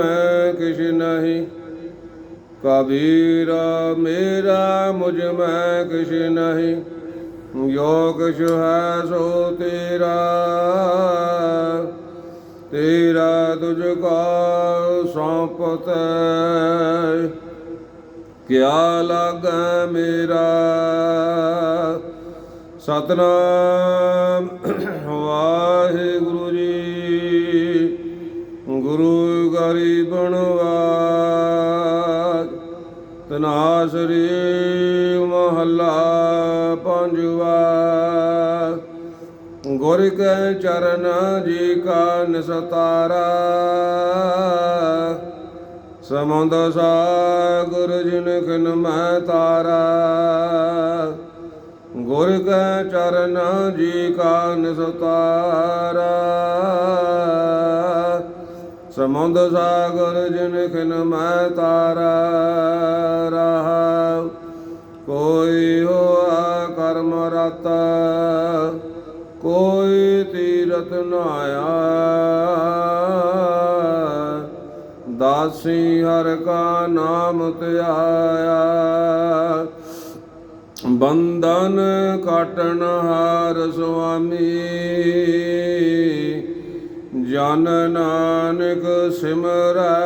ਮੈਂ ਕਿਛ ਨਹੀਂ। ਕਬੀਰ ਮੇਰਾ, ਮੁਝ ਮੈਂ ਕਿਛ ਨਹੀਂ। ਜੋ ਕਿਛ ਹੈ ਸੋ ਤੇਰਾ। ਤੇਰਾ ਤੁਝ ਕਾ ਸੌਂਪਤ। ਕਿਆ ਲਾਗੈ ਮੇਰਾ? ਸਤਨਾਮ ਵਾਹਿਗੁਰੂ ਜੀ ਗੁਰੂ ਗਰੀਬਨਵਾਜ ਤਨਾਸਰੀ ਮਹੱਲਾ ਪੰਜਵਾ ਗੁਰ ਕੈ ਚਰਨ ਜੀ ਕਾ ਨਿਸਤਾਰਾ। ਸਮੁੰਦ ਸਾਗਰ ਜਿਨ ਖਿਨ ਮੈਂ ਤਾਰਾ। ਗੁਰ ਕੈ ਚਰਨ ਜੀ ਕਾ ਨਿਸਤਾਰਾ। ਸਮੁੰਦ ਸਾਗਰ ਜਿਨ ਖਿਨ ਮੈਂ ਤਾਰਾ ਰਹਾ ਕੋਈ ਹੋਆ ਕਰਮ ਰਤ, ਕੋਈ ਤੀਰਤ ਨਾਇਆ ਦਾਸੀ ਹਰ ਕਾ ਨਾਮ ਧਿਆਇਆ, ਬੰਧਨ ਕਾਟਣ ਹਾਰ ਸੁਆਮੀ। ਜਨ ਨਾਨਕ ਸਿਮਰੈ,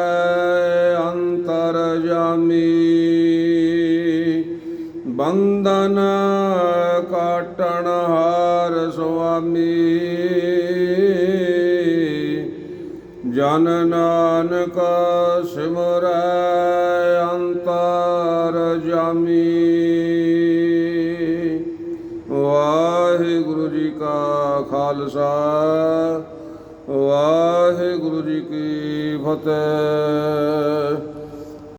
ਅੰਤਰ ਜਾਮੀ। ਬੰਧਨ ਕਾਟਣ ਹਾਰ ਸੁਆਮੀ। ਜਨ ਨਾਨਕ ਸਿਮਰੈ, ਅੰਤਰ ਜਾਮੀ। ਵਾਹਿਗੁਰੂ ਜੀ ਕਾ ਖਾਲਸਾ। ਵਾਹਿਗੁਰੂ ਜੀ ਕੀ ਫਤਿਹ।